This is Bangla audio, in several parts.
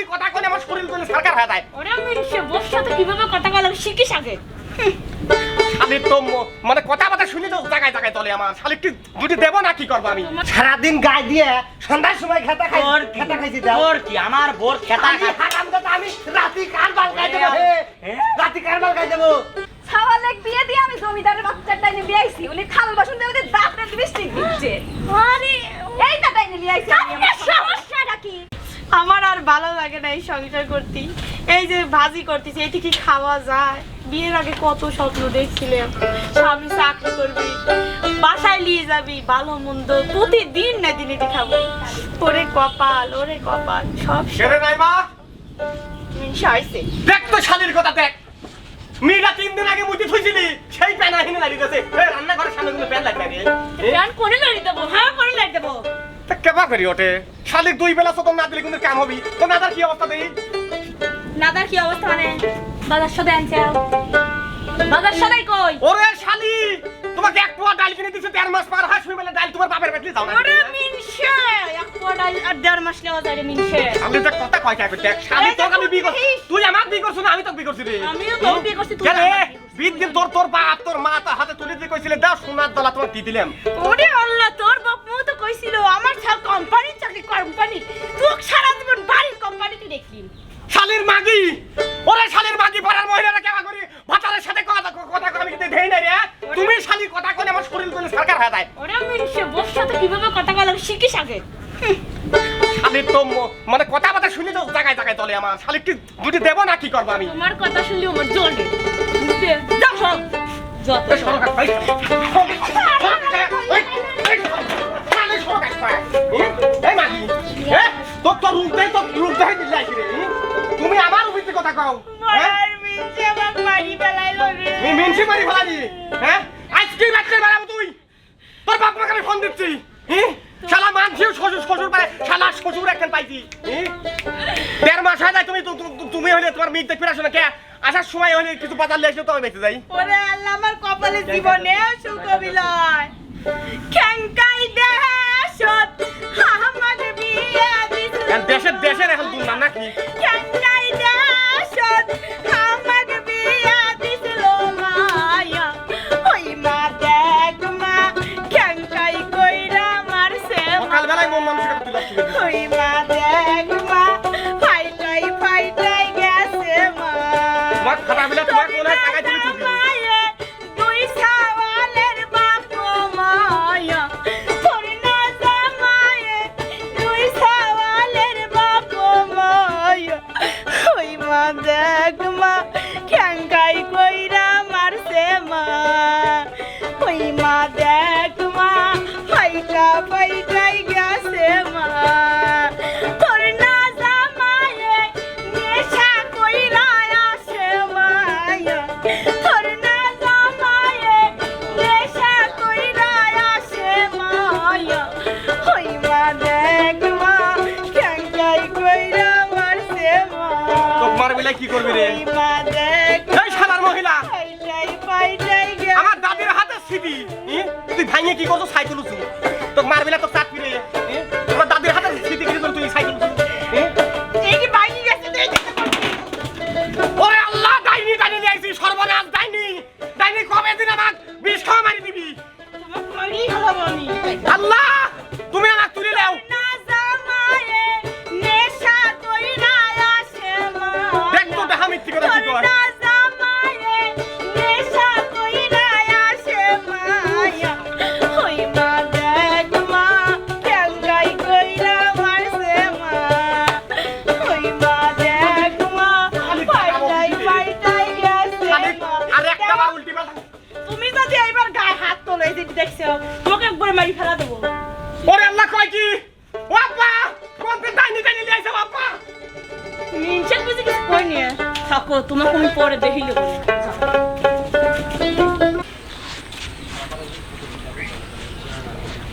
শালি কথা কইলে আমার শরীর করে সরকার হয়ে যায়। ওরে মিনসে বস সাথে কীভাবে কথা বলা শিখিস আগে শালি তো মানে কথা কথা শুনি তো জায়গায় জায়গায় তলে আমার। শালি দুটি দেবো না কি করব আমি? সারাদিন গায়ে দিয়ে সন্ধ্যার সময় খেতা খাই কি খেতা খাইছি দাও। তোর কি? আমার বোর খেতা হারামজাদা, আমি রাতি কার বাল খাই দেবো হে? রাতি কার বাল খাই দেবো। ছাওয়ালেক বিয়ে দিয়ে আমি জমিদারের বাচ্চাটা এনে বিয়ে আইছি। উনি থাল বাসন দাঁতের দিচ্ছে। আরে ভালো লাগে না এই সংসার করতে। এই যে ভাজি করতেছি এটি কি খাওয়া যায়? বিয়ের আগে কত স্বপ্ন দেখছিলাম। স্বামী চাকরি করবি বাসায় নিয়ে যাবি ভালো মন্দ প্রতিদিন না দিনে খাব। ওরে কপাল ওরে কপাল সব সেরে নাই মা দেখ তো শালির কথা দেখ। মেয়েরা তিন দিন আগে মুটি থুইছিলি সেই প্যান আহিনে লাগি গেছে এই রান্নাঘরের সামনে গুলো প্যান লাগবে করে লড়ি দেবো? হ্যাঁ করে লড়ি দেবো? তা কেবা করি ওঠে শালির দুই বেলা তো না দিলে কিন্তু কাম হবি। তো নাদার কি অবস্থা দেই নাদার কি অবস্থা মানে? বাজার সদাই আনছে বাজার সদাই কই? ওরে শালি তোমাকে এক পোয়া ডাল কিনে দিছে দেড় মাস পার হয় শুই ডাল তোমার বাপের বেটলি যাও না। ওরে মিনশে এক পোয়া আর দেড় মাস লেওয়া যায় রে মিনশে আমি তো কথা কয় কাকে দেখ শালি তোকে আমি বিয়ে করছি তুই আমার বিয়ে করছিস না আমি তোকে বিয়ে করছি রে। আমিও তোকে বিয়ে করছি, তুই রে? দিন তোর তোর বাপ তোর মা তোর হাতে তুলে দিয়ে কইছিলে দাও সোনার দলা তোমার দিয়ে দিলাম। ওরে আল্লাহ তোর বাপ কইছিল আমার ছাল কোম্পানির চাকরি কোম্পানি তুই সারা জীবন বাড়ির কোম্পানিতে দেখলি। শালির মাগি! ওরে শালির মাগি পাড়ার মহিলারা কেমন করি? ভাতারের সাথে কথা কথা আমি কিন্তু দেই না রে তুমি শালি কথা কইলে আমার শরীর করে সরকার হয়ে যায়। ওরে মিনশে বস সাথে কীভাবে কথা বলা শিখিস আগে শালির তো মানে কথা কথা শুনি তো জায়গায় জায়গায় তলে আমার। শালির কি দুটি দেবো না কি করব আমি? তোমার কথা শুনলে আমার জ্বলে যাও সব যত এই সরো কাজ, এই, এই, এই, শালি সরো কাজ করে। হুম? তুমি আমার উপরে কথা কও হ্যাঁ? মিনসি মারি হ্যাঁ হ্যাঁ হ্যাঁ? হয় কে আসার সময় হলে কিছু বাজার লেগে তো বেঁচে যাই ওরে আল্লাহ আমার কপালে জীবনে সুখ খেঙ্কাই দেশের দেশের এখন দুর্নাম নাকি? খেঙ্কাই দেশত আমার বিয়ে দিছিল মা খ্যাঙ্কাই কইরা মারছে মা। বেলায় কি করবি রে? দেখ এই শালার মহিলা! গেছে। আমার দাদির হাতে সিবি তুই কি করছ? সাইকেল উঠু তোর মার বেলা তো থাকো তোমাকে আমি পরে দেখিল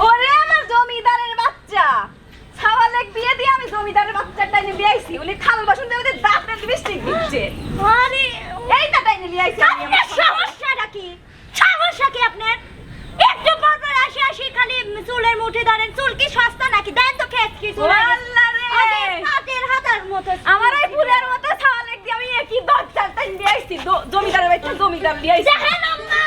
ওরে আমার জমিদারের বাচ্চা। ছাওয়ালেক বিয়ে দিয়ে আমি জমিদারের বাচ্চাটা এনে বিয়ে উনি থাল বাসন দিয়ে ওদের দাঁতের দিচ্ছে। আরে এই দাদা নিয়ে আইছি আপনার সমস্যাটা কি? সমস্যা কি আপনার? একটু পর পর আসি আসি খালি চুলের মুঠি ধরেন। চুল কি সস্তা নাকি? দেন তো খেত কি চুল ও আল্লাহ রে। হাতের হাতের মতো আমার এই ফুলের মতো ছাওয়া লেগ দিয়ে আমি একই দরজার টাইম দিয়ে আইছি দ- জমিদারের জমিদার দিয়ে আইছি দেখেন আম্মা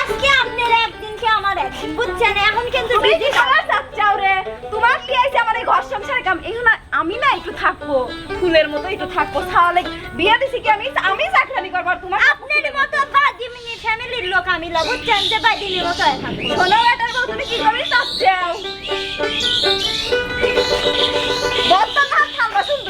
আজকে আপনার একদিন কি আমার একদিন বুঝছেন? এখন কিন্তু বিদেশ খাবার চাচ্ছাও রে? তোমার কি আইছে আমার এই ঘর সংসারের কাম এগুলো আমি না একটু থাকব। ফুলের মতো একটু থাকব। লেগ বিয়ে দিছি কি? আমি আমি চাকরানি করব আর তোমার আপনার মতো বাদিমিনি ফ্যামিলির লোক আমি না বুঝছেন? যে মতো এখন। শোনো এটার বউ তুমি কি করবি চাচ্ছাও বলতো না খাবার শুন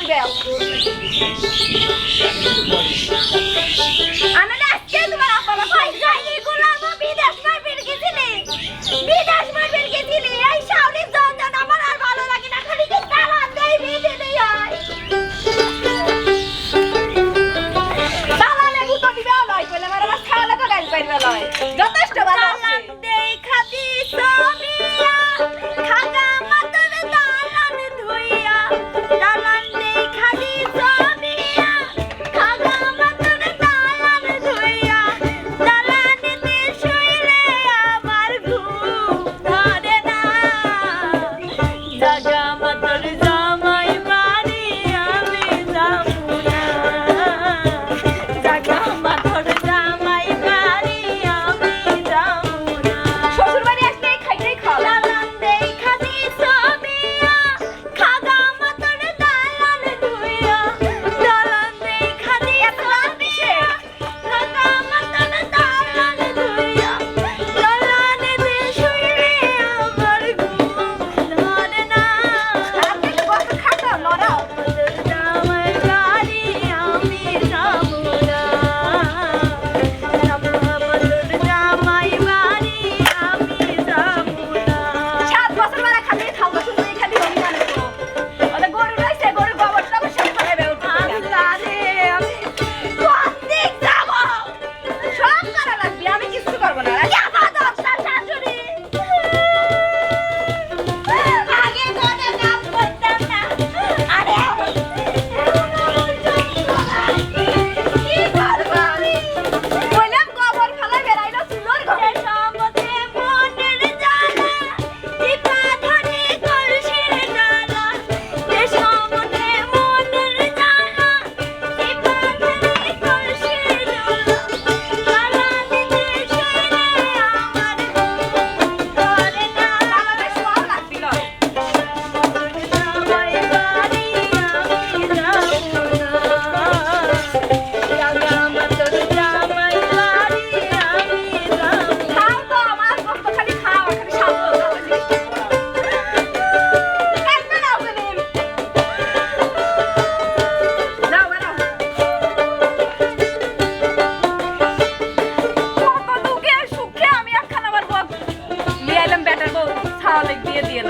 বউ ছাওয়ালে দিয়ে দিয়ে।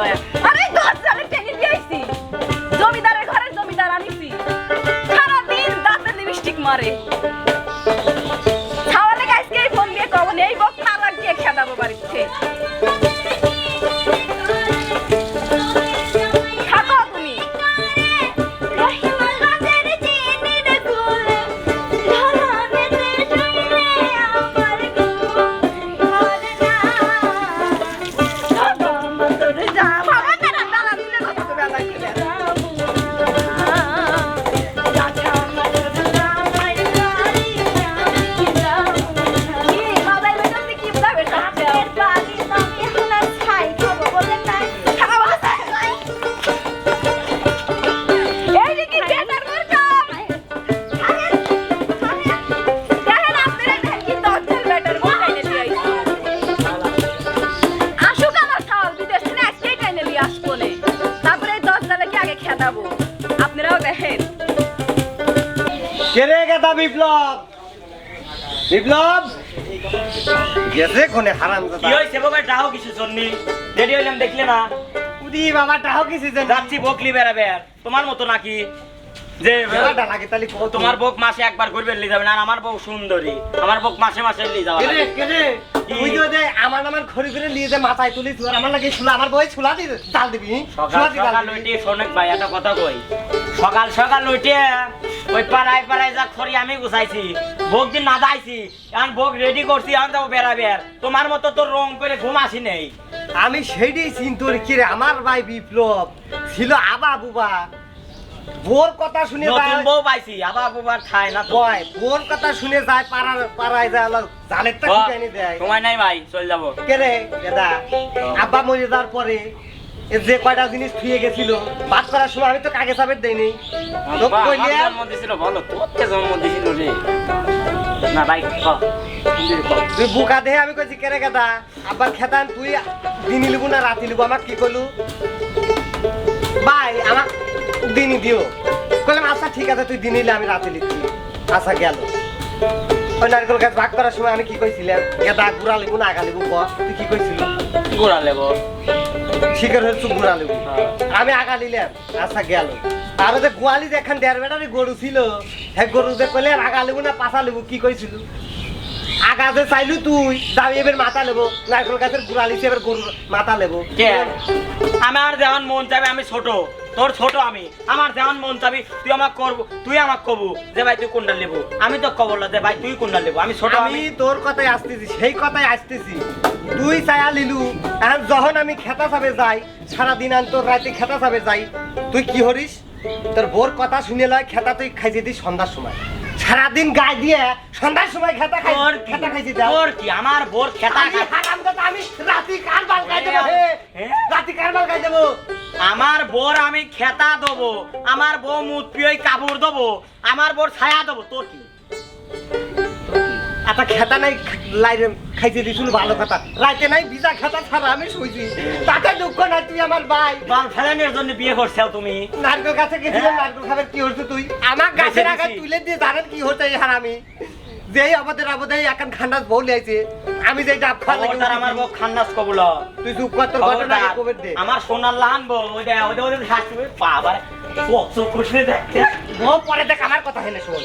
বিপ্লব। বিপ্লব? গেছে কোনে হারাম কি হয়েছে বাবা ডাও কিছু জন্য? রেডি হইলাম দেখলে না? উদি বাবা টাহ কিসি যে যাচ্ছি বকলি বেড়াবে আর তোমার মতো নাকি? যে লাগে কত তোমার বক মাসে একবার ঘুরবে নিয়ে যাবে না। আর আমার বউ সুন্দরী। আমার বক মাসে মাসে যাওয়া কেরে লাগে। কেরে তুই তো যে আমার নামের খড়ি করে নিয়ে যে মাথায় তুলি তুই আর আমার লাগে ছুলা আমার বই ছুলা দি চাল দিবি সকাল দি সকাল উঠে শোনেক ভাই একটা কথা কই। সকাল সকাল উঠে ওই পাড়ায় পাড়ায় যা খড়ি আমি গুছাইছি বক দিন না যাইছি এখন বক রেডি করছি এখন যাব বেড়াবে তোমার মতো তো রং করে ঘুম আসি নেই। আমি সেইটাই চিন্তর কি রে আমার ভাই বিপ্লব ছিল আবা বুবা। বোর কথা শুনে নতুন বউ পাইছি আবার বুবার খায় না কয় বোর কথা শুনে যায় পাড়ার পাড়ায় যায় দেয়। সময় নাই ভাই চলে যাব। কে রে দাদা আব্বা মরে যাওয়ার পরে যে কয়টা জিনিস থুয়ে গেছিল বাদ করার সময় আমি তো তো বাহ, কইলে জন্ম দিছিল বলো তোকে জন্ম দিছিল রে। না ভাই তুই বুকা দেহে আমি কইছি কেরে গাদা আব্বার খেতান তুই দিনি লিবু না রাতি লিবু? আমাক কি কইলু? ভাই আমাক দিনই দিও। কইলাম আচ্ছা ঠিক আছে তুই দিনিলে আমি রাতে লিখছি আচ্ছা গেল। ওই নারকেল গাছ ভাগ করার সময় আমি কি কইছিলাম গেদা গুড়া লিবু না আগা লিবু ক? তুই কি কইছিল? গোড়া লেব। শিকার হয়েছে গুড়া আমি আগা নিলাম আচ্ছা গেল। আর যে গোয়ালি যে দেড় বেটারি গরু ছিল হ্যাঁ গরু যে কইলে আগা লেবু না পাশা লেবু কি কইছিল? আগা যে চাইলু তুই দাবি এবার মাথা লেবো, নারকেল গাছের গুড়ালি এবার গরুর মাথা লেবো। আমার যেমন মন চাবে আমি ছোট। তোর ছোট আমি। আমার যেমন মন চাবি তুই আমাক করব তুই আমাক কবু। যে ভাই তুই কোনটা নেব। আমি তো কবল যে ভাই তুই কোনটা নেব। আমি ছোট আমি তোর কথাই আসতেছি সেই কথাই আসতেছি। তুই চায়া লিলু এখন যখন আমি খেতা সাবে যাই সারাদিন আমি তোর রাতে খেতা সাবে যাই তুই কি হরিস? তোর বোর কথা শুনে লয় খেতা তুই খাইছে দিস সন্ধ্যার সময়। সারাদিন গায়ে দিয়ে সন্ধ্যার সময় খেতা খাই তোর খেতা খাইছি দাও তোর কি? আমার বোর খেতা আমি হারাম তো আমি রাতি কার বাল খাই দেবো হে? হ্যাঁ? রাতি কার বাল খাই দেবো। আমার বোর আমি খেতা দেবো। আমার বউ মুত পিয়ে কাপড় দেবো। আমার বোর ছায়া দেবো। তোর কি? একটা খেতা নাই লাইরে খাইতে দিছিল ভালো কথা। রাইতে নাই ভিজা খেতা ছাড়া আমি শুইছি। তাতে দুঃখ না তুই আমার ভাই। বাল ফেলানোর জন্য বিয়ে করছ তুমি? নারকেল গাছে গেছিলাম নারকেল খাবার কি হচ্ছে তুই? আমার গাছের আগে তুলে দিয়ে জানেন কি হচ্ছে এই হারামি? যেই আমাদের আমাদের এখন খান্ডাস বউ লিয়াইছে আমি যে ডাব খাওয়া লাগে আমার বউ খান্নাস কবুল। তুই চুপ কর তোর ঘটনা কবে দে। আমার সোনার লাহান বউ ওইটা ওইটা ওদের শাশুড়ি বাবার পরে দেখ আমার কথা শোন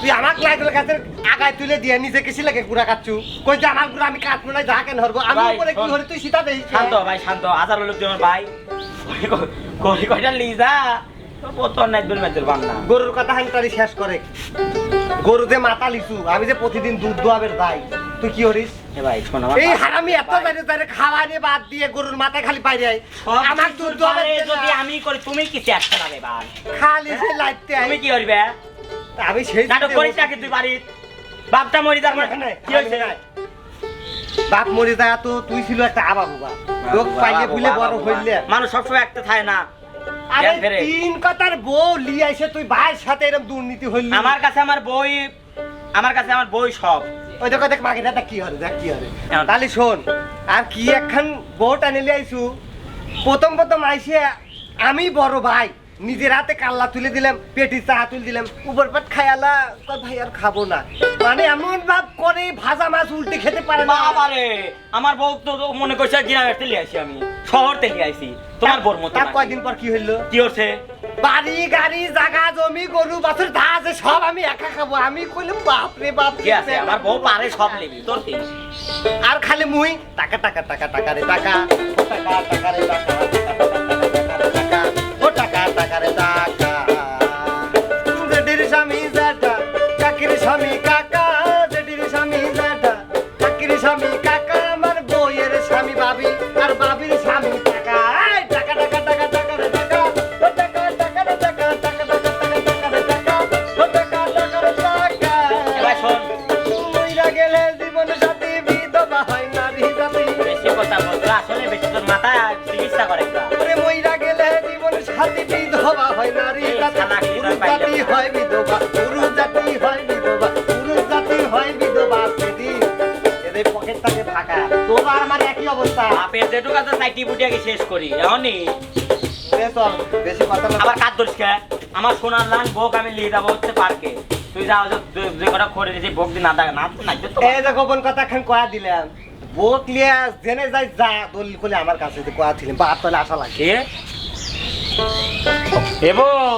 তুই আমার নারকেল গাছের আগায় তুলে দিয়ে নিজে লাগে গুড়া কাটছু কই যে আমার গুড়া আমি কাটবো না যা কেন হরবো আমি ভাই, উপরে কি। তুই সীতা দেই শান্ত ভাই শান্ত হাজার লোকজনের ভাই? কই কয়টা লিজা? পতন নাই দুল মেদুর বান্না গরুর কথা হাঙ্কারি শেষ করে। গরু যে মাথা লিচু। আমি যে প্রতিদিন দুধ দোয়াবের দাই তুই কি হরিস ভাই শোন আমার এই হারামি এত ভাই, জানে জানে খাওয়ারে বাদ দিয়ে গরুর মাথায় খালি বাইরে আমার দুধ দোয়াবের যদি আমি করি তুমি কি চেষ্টা লাগে ভাই? খালি সে লাইতে তুমি কি করবে? আমি সেই নাটক করিস নাকি তুই বাড়ির? বাপটা মরি মানে কি বাপ মরে যায় তো তুই ছিল একটা আবা বাবা লোক পাইলে বুলে বড় হইলে। মানুষ সবসময় একটা থাকে না। আরে তিন কথার বউ লিয়ে আইসে তুই ভাইয়ের সাথে এরকম দুর্নীতি হইলি। আমার কাছে আমার বই আমার কাছে আমার বই সব। ওই দেখো দেখ কি দেখ কি তাহলে শোন আর কি একখান বউ টানে লিয়ে প্রথম প্রথম আইসে আমি বড় ভাই। নিজের হাতে কাল্লা তুলে দিলাম পেটি চা তুলে দিলাম উপর পাট খায়ালা ভাই আর খাব না। মানে এমন ভাব করে ভাজা মাছ উল্টে খেতে পারে না। বাবারে আমার বউ তো মনে করছে গ্রামের তেলে আসি আমি শহর থেকে আইছি তোমার বোর মতো তার। কয়দিন পর কি হইল? কি হচ্ছে? বাড়ি গাড়ি জায়গা জমি গরু বাছুর ধা আছে সব আমি একা খাব। আমি কইলাম বাপ রে বাপ কি আছে? আমার বউ পারে সব নেবি তোর কি? আর খালি মুই টাকা টাকা টাকা টাকা রে টাকা। টাকা টাকা রে টাকা। টাকা টাকা আমার একই অবস্থা। যেটুকু আছে চাইটি শেষ করি এমনই এ চল, বেশি কথা আবার কাজ ধরিস আমার সোনার বোক আমি নিয়ে যাব হচ্ছে পার্কে। তুই যে- যে- কটা করে দিয়েছি বোক দিন না দেখ না নাই এই যে গোপন কথা খান কয়া দিলাম। বোক লিয়া জেনে যাই যা দলিল করলে আমার কাছে যে কয়া ছিলেন বাপ তাহলে আশা লাগে এবং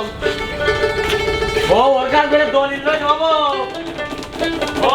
ও ওর কাছে দলিল ও।